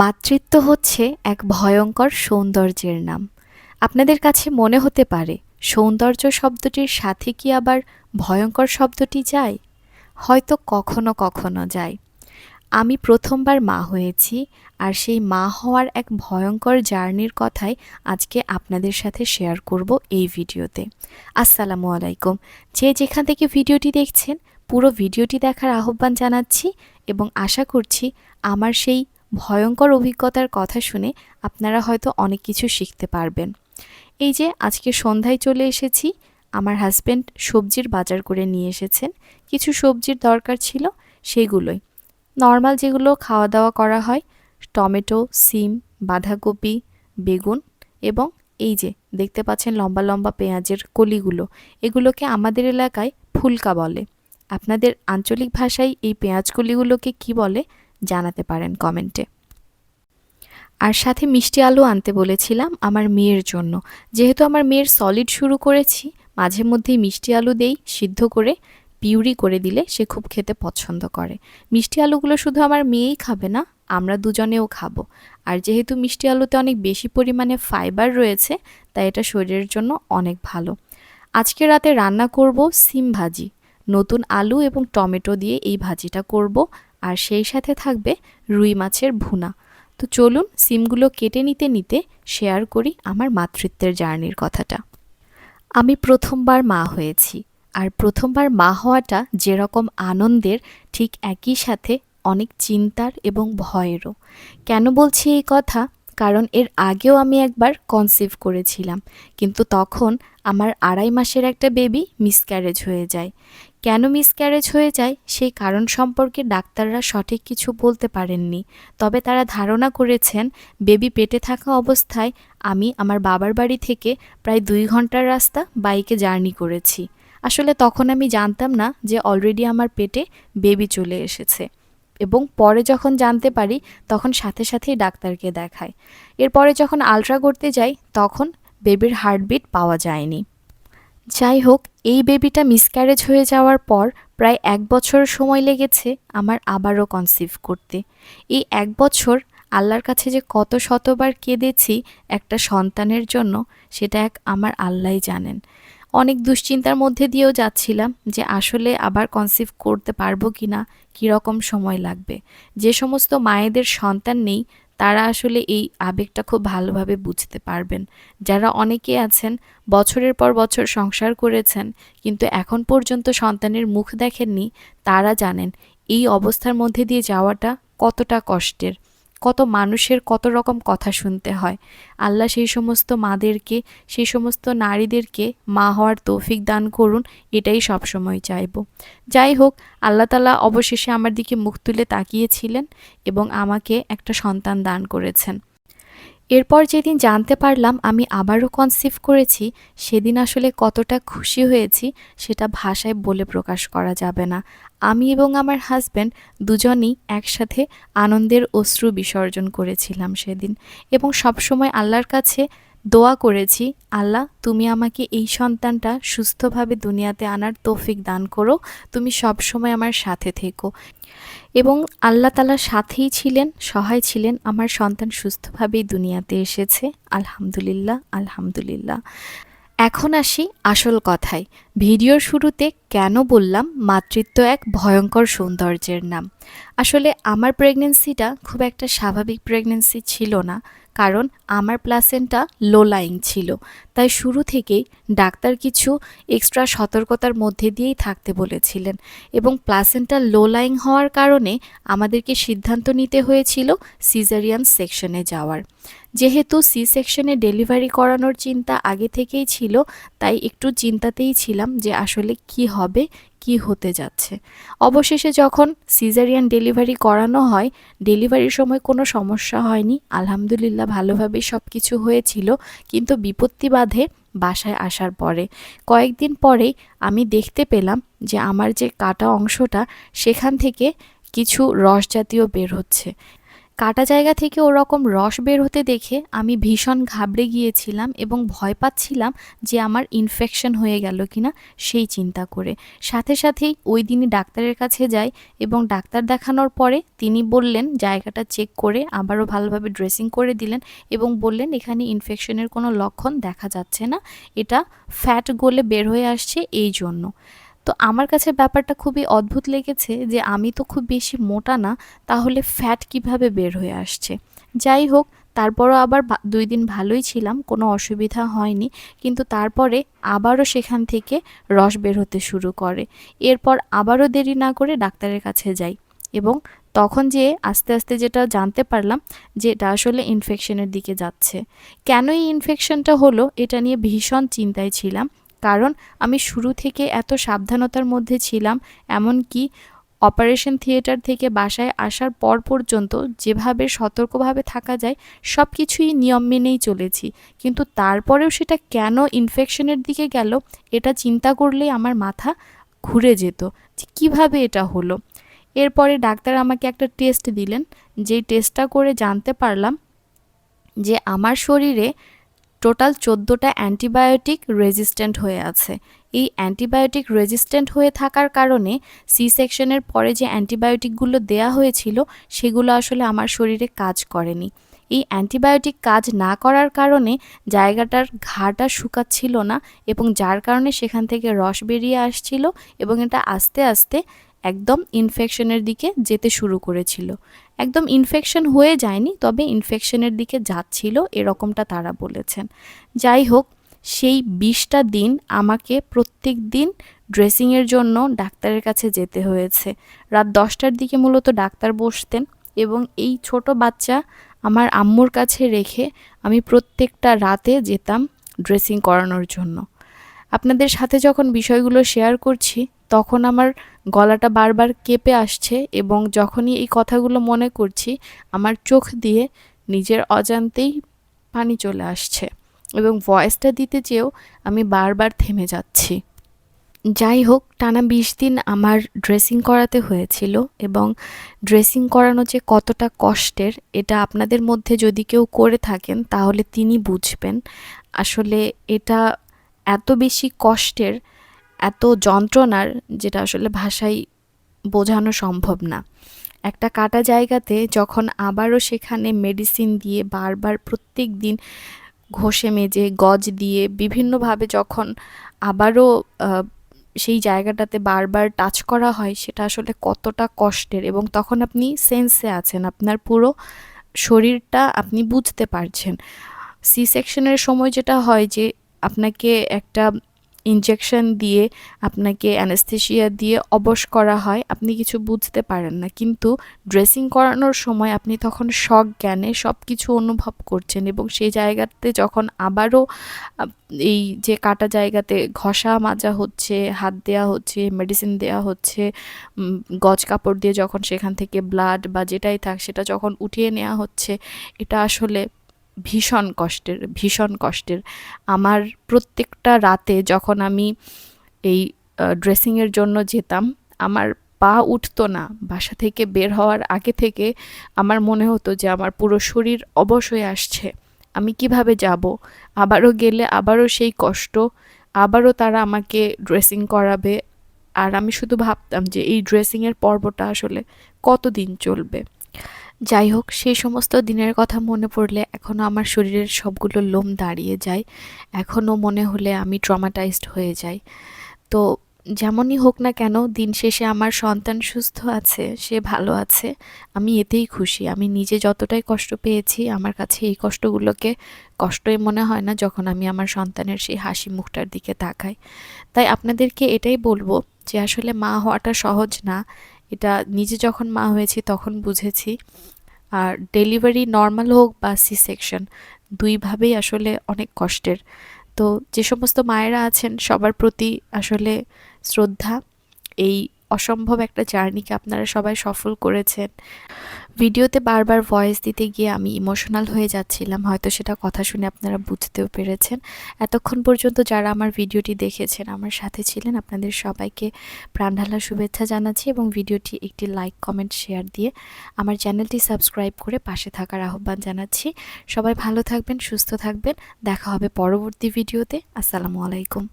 মাতৃত্ব হচ্ছে এক ভয়ঙ্কর সৌন্দর্যের নাম। আপনাদের কাছে মনে হতে পারে, সৌন্দর্য শব্দটির সাথে কি আবার ভয়ঙ্কর শব্দটি যায়? হয়তো কখনো কখনো যায়। আমি প্রথমবার মা হয়েছি আর সেই মা হওয়ার এক ভয়ঙ্কর জার্নির কথাই আজকে আপনাদের সাথে শেয়ার করব এই ভিডিওতে। আসসালামু আলাইকুম। যে যেখান থেকে ভিডিওটি দেখছেন, পুরো ভিডিওটি দেখার আহ্বান জানাচ্ছি এবং আশা করছি আমার সেই ভয়ঙ্কর অভিজ্ঞতার কথা শুনে আপনারা হয়তো অনেক কিছু শিখতে পারবেন। এই যে আজকে সন্ধ্যায় চলে এসেছি, আমার হাজব্যান্ড সবজির বাজার করে নিয়ে এসেছেন। কিছু সবজির দরকার ছিল সেগুলোই। নর্মাল যেগুলো খাওয়া দাওয়া করা হয়, টমেটো, সিম, বাঁধাকপি, বেগুন এবং এই যে দেখতে পাচ্ছেন লম্বা লম্বা পেঁয়াজের কলিগুলো, এগুলোকে আমাদের এলাকায় ফুলকা বলে। আপনাদের আঞ্চলিক ভাষায় এই পেঁয়াজ কলিগুলোকে কি বলে? জানাতে পারেন কমেন্টে। আর সাথে মিষ্টি আলু আনতে বলেছিলাম আমার মেয়ের জন্য। যেহেতু আমার মেয়ের সলিড শুরু করেছি, মাঝে মধ্যেই মিষ্টি আলু দেই, সিদ্ধ করে, পিউরি করে দিলে সে খুব খেতে পছন্দ করে। মিষ্টি আলুগুলো শুধু আমার মেয়েই খাবে না, আমরা দুজনেও খাব। আর যেহেতু মিষ্টি আলুতে অনেক বেশি পরিমাণে ফাইবার রয়েছে, তাই এটা শরীরের জন্য অনেক ভালো। আজকে রাতে রান্না করব সিম ভাজি। নতুন আলু এবং টমেটো দিয়ে এই ভাজিটা করব। আর সেই সাথে থাকবে রুই মাছের ভুনা। তো চলুন সিমগুলো কেটে নিতে নিতে শেয়ার করি আমার মাতৃত্বের জার্নির কথাটা। আমি প্রথমবার মা হয়েছি আর প্রথমবার মা হওয়াটা যেরকম আনন্দের, ঠিক একই সাথে অনেক চিন্তার এবং ভয়েরও। কেন বলছি এই কথা? কারণ এর আগেও আমি একবার কনসিভ করেছিলাম, কিন্তু তখন আমার আড়াই মাসের একটা বেবি মিসক্যারেজ হয়ে যায়। কেন মিসক্যারেজ হয়ে যায় সেই কারণ সম্পর্কে ডাক্তাররা সঠিক কিছু বলতে পারেননি। তবে তারা ধারণা করেছেন বেবি পেটে থাকা অবস্থায় আমি আমার বাবার বাড়ি থেকে প্রায় দুই ঘণ্টার রাস্তা বাইকে জার্নি করেছি। আসলে তখন আমি জানতাম না যে অলরেডি আমার পেটে বেবি চলে এসেছে। এবং পরে যখন জানতে পারি, তখন সাথে সাথেই ডাক্তারকে দেখায়। এরপরে যখন আলট্রা করতে যাই, তখন বেবির হার্টবিট পাওয়া যায়নি। যাই হোক এই বেবিটা মিসক্যারেজ হয়ে যাওয়ার পর প্রায় এক বছর সময় লেগেছে আমার আবারও কনসিভ করতে। এই এক বছর আল্লাহর কাছে যে কত শতবার কেঁদেছি একটা সন্তানের জন্য, সেটা এক আমার আল্লাহই জানেন। অনেক দুশ্চিন্তার মধ্যে দিয়েও যাচ্ছিলাম যে আসলে আবার কনসিভ করতে পারব কি না কীরকম সময় লাগবে। যে সমস্ত মায়েদের সন্তান নেই তারা আসলে এই আবেগটা খুব ভালোভাবে বুঝতে পারবেন। যারা অনেকে আছেন, বছরের পর বছর সংসার করেছেন, কিন্তু এখন পর্যন্ত সন্তানের মুখ দেখেননি, তারা জানেন এই অবস্থার মধ্যে দিয়ে যাওয়াটা কতটা কষ্টের। কত মানুষের কত রকম কথা শুনতে হয়। আল্লাহ সেই সমস্ত মাদেরকে, সেই সমস্ত নারীদেরকে মা হওয়ার তৌফিক দান করুন, এটাই সবসময় চাইব। যাই হোক, আল্লাহ তালা অবশেষে আমার দিকে মুখ তুলে তাকিয়েছিলেন এবং আমাকে একটা সন্তান দান করেছেন। এরপর যেদিন জানতে পারলাম আমি আবারও কনসিভ করেছি, সেদিন আসলে কতটা খুশি হয়েছি সেটা ভাষায় বলে প্রকাশ করা যাবে না। আমি এবং আমার হাজব্যান্ড দুজনই একসাথে আনন্দের অশ্রু বিসর্জন করেছিলাম সেদিন এবং সবসময় আল্লাহর কাছে দোয়া করেছি, আল্লাহ, তুমি আমাকে এই সন্তানটা সুস্থভাবে দুনিয়াতে আনার তৌফিক দান করো, তুমি সবসময় আমার সাথে থেকো। এবং আল্লাহ তালার সাথেই ছিলেন, সহায় ছিলেন, আমার সন্তান সুস্থভাবেই দুনিয়াতে এসেছে। আলহামদুলিল্লাহ আলহামদুলিল্লাহ। এখন আসি আসল কথায়। ভিডিওর শুরুতে কেন বললাম মাতৃত্ব এক ভয়ঙ্কর সৌন্দর্যের নাম? আসলে আমার প্রেগনেন্সিটা খুব একটা স্বাভাবিক প্রেগনেন্সি ছিল না, কারণ আমার প্লাসেন্টা লো লাইং ছিল। তাই শুরু থেকেই ডাক্তার কিছু এক্সট্রা সতর্কতার মধ্যে দিয়েই থাকতে বলেছিলেন এবং প্লাসেন্টা লো লাইং হওয়ার কারণে আমাদেরকে সিদ্ধান্ত নিতে হয়েছিল সিজারিয়ান সেকশনে যাওয়ার। যেহেতু সি সেকশনে ডেলিভারি করানোর চিন্তা আগে থেকেই ছিল, তাই একটু চিন্তাতেই ছিলাম যে আসলে কি হবে, কি হতে যাচ্ছে। অবশেষে যখন সিজারিয়ান ডেলিভারি করানো হয় ডেলিভারির সময় কোনো সমস্যা হয়নি। আলহামদুলিল্লাহ ভালোভাবে সব কিছু হয়েছিল, কিন্তু বিপত্তি বাধে বাসায় আসার পরে। কয়েকদিন পরেই আমি দেখতে পেলাম যে আমার যে কাটা অংশটা, সেখান থেকে কিছু রস জাতীয় বের হচ্ছে। কাটা জায়গা থেকে ওরকম রস বের হতে দেখে আমি ভীষণ ঘাবড়ে গিয়েছিলাম এবং ভয় পাচ্ছিলাম যে আমার ইনফেকশন হয়ে গেল কিনা সেই চিন্তা করে। সাথে সাথেই ওই দিনই ডাক্তারের কাছে যাই এবং ডাক্তার দেখানোর পরে তিনি বললেন, জায়গাটা চেক করে আবারও ভালোভাবে ড্রেসিং করে দিলেন এবং বললেন, এখানে ইনফেকশনের কোনো লক্ষণ দেখা যাচ্ছে না। এটা ফ্যাট গলে বের হয়ে আসছে এই জন্য। তো আমার কাছে ব্যাপারটা খুবই অদ্ভুত লেগেছে যে আমি তো খুব বেশি মোটা না, তাহলে ফ্যাট কীভাবে বের হয়ে আসছে? যাই হোক, তারপরও আবার দুই দিন ভালোই ছিলাম, কোনো অসুবিধা হয়নি, কিন্তু তারপরে আবারও সেখান থেকে রস বের হতে শুরু করে। এরপর আবারও দেরি না করে ডাক্তারের কাছে যাই এবং তখন যে আস্তে আস্তে যেটা জানতে পারলাম যে এটা আসলে ইনফেকশনের দিকে যাচ্ছে। কেন এই ইনফেকশনটা হলো, এটা নিয়ে ভীষণ চিন্তায় ছিলাম। কারণ আমি শুরু থেকে এত সাবধানতার মধ্যে ছিলাম, এমনকি অপারেশন থিয়েটার থেকে বাসায় আসার পর পর্যন্ত যেভাবে সতর্কভাবে থাকা যায় সব কিছুই নিয়ম মেনেই চলেছি। কিন্তু তারপরেও সেটা কেন ইনফেকশনের দিকে গেল, এটা চিন্তা করলেই আমার মাথা ঘুরে যেত যে কীভাবে এটা হলো। এরপরে ডাক্তার আমাকে একটা টেস্ট দিলেন, যেই টেস্টটা করে জানতে পারলাম যে আমার শরীরে টোটাল চোদ্দোটা অ্যান্টিবায়োটিক রেজিস্ট্যান্ট হয়ে আছে। এই অ্যান্টিবায়োটিক রেজিস্ট্যান্ট হয়ে থাকার কারণে সি সেকশনের পরে যে অ্যান্টিবায়োটিকগুলো দেয়া হয়েছিল, সেগুলো আসলে আমার শরীরে কাজ করেনি। এই অ্যান্টিবায়োটিক কাজ না করার কারণে জায়গাটার ঘাটা শুকাচ্ছিল না এবং যার কারণে সেখান থেকে রস বেরিয়ে আসছিল এবং এটা আস্তে আস্তে একদম ইনফেকশনের দিকে যেতে শুরু করেছিল। একদম ইনফেকশন হয়ে যায়নি, তবে ইনফেকশনের দিকে যাচ্ছিল এরকমটা তারা বলেছেন। যাই হোক, সেই বিশটা দিন আমাকে প্রত্যেক দিন ড্রেসিংয়ের জন্য ডাক্তারের কাছে যেতে হয়েছে। রাত দশটার দিকে মূলত ডাক্তার বসতেন এবং এই ছোট বাচ্চা আমার আম্মুর কাছে রেখে আমি প্রত্যেকটা রাতে যেতাম ড্রেসিং করানোর জন্য। আপনাদের সাথে যখন বিষয়গুলো শেয়ার করছি তখন আমার গলাটা বারবার কেঁপে আসছে এবং যখনই এই কথাগুলো মনে করছি, আমার চোখ দিয়ে নিজের অজান্তেই পানি চলে আসছে এবং ভয়েসটা দিতে চেয়েও আমি বারবার থেমে যাচ্ছি। যাই হোক, টানা বিশ দিন আমার ড্রেসিং করাতে হয়েছিল এবং ড্রেসিং করানো যে কতটা কষ্টের, এটা আপনাদের মধ্যে যদি কেউ করে থাকেন, তাহলে তিনি বুঝবেন। আসলে এটা এত বেশি কষ্টের এত যন্ত্রণার যেটা আসলে ভাষায় বোঝানো সম্ভব না। একটা কাটা জায়গাতে যখন আবারও সেখানে মেডিসিন দিয়ে বারবার প্রত্যেক দিন ঘষে মেজে, গজ দিয়ে বিভিন্নভাবে যখন আবারও সেই জায়গাটাতে বারবার টাচ করা হয়, সেটা আসলে কতটা কষ্টের এবং তখন আপনি সেন্সে আছেন, আপনার পুরো শরীরটা আপনি বুঝতে পারছেন। সি সেকশনের সময় যেটা হয় যে, আপনাকে একটা ইনজেকশন দিয়ে আপনাকে অ্যানেস্থেশিয়া দিয়ে অবশ করা হয়, আপনি কিছু বুঝতে পারেন না। কিন্তু ড্রেসিং করানোর সময় আপনি তখন শখ জ্ঞানে সব কিছু অনুভব করছেন এবং সেই জায়গাতে যখন আবারও এই যে কাটা জায়গাতে ঘষা মাজা হচ্ছে, হাত দেওয়া হচ্ছে মেডিসিন দেওয়া হচ্ছে গজ কাপড় দিয়ে যখন সেখান থেকে ব্লাড বা যেটাই থাক সেটা যখন উঠিয়ে নেওয়া হচ্ছে, এটা আসলে ভীষণ কষ্টের ভীষণ কষ্টের। আমার প্রত্যেকটা রাতে যখন আমি এই ড্রেসিংয়ের জন্য যেতাম, আমার পা উঠতো না। বাসা থেকে বের হওয়ার আগে থেকে আমার মনে হতো যে আমার পুরো শরীর অবশ্যই আসছে। আমি কীভাবে যাব? আবারও গেলে আবারও সেই কষ্ট, আবারও তারা আমাকে ড্রেসিং করাবে। আর আমি শুধু ভাবতাম যে এই ড্রেসিংয়ের পর্বটা আসলে কতদিন চলবে? যাই হোক সেই সমস্ত দিনের কথা মনে পড়লে এখনও আমার শরীরের সবগুলো লোম দাঁড়িয়ে যায়। এখনও মনে হলে আমি ট্রমাটাইজড হয়ে যাই। তো যেমনই হোক না কেন, দিন শেষে আমার সন্তান সুস্থ আছে, সে ভালো আছে, আমি এতেই খুশি। আমি নিজে যতটাই কষ্ট পেয়েছি, আমার কাছে এই কষ্টগুলোকে, কষ্টই মনে হয় না যখন আমি আমার সন্তানের সেই হাসি মুখটার দিকে তাকাই। তাই আপনাদেরকে এটাই বলব যে আসলে মা হওয়াটা সহজ না। এটা নিজে যখন মা হয়েছি তখন বুঝেছি। আর ডেলিভারি নর্মাল হোক বা সি সেকশন, দুইভাবেই আসলে অনেক কষ্টের। তো যে সমস্ত মায়েরা আছেন, সবার প্রতি আসলে শ্রদ্ধা, এই অসম্ভব একটা জার্নিকে আপনারা সবাই সফল করেছেন। ভিডিওতে বারবার ভয়েস দিতে গিয়ে আমি ইমোশনাল হয়ে যাচ্ছিলাম, হয়তো সেটা কথা শুনে আপনারা বুঝতেও পেরেছেন। এতক্ষণ পর্যন্ত যারা আমার ভিডিওটি দেখেছেন, আমার সাথে ছিলেন, আপনাদের সবাইকে প্রাণঢালা শুভেচ্ছা জানাচ্ছি এবং ভিডিওটি একটি লাইক কমেন্ট শেয়ার দিয়ে আমার চ্যানেলটি সাবস্ক্রাইব করে পাশে থাকার আহ্বান জানাচ্ছি। সবাই ভালো থাকবেন, সুস্থ থাকবেন। দেখা হবে পরবর্তী ভিডিওতে। আসসালামু আলাইকুম।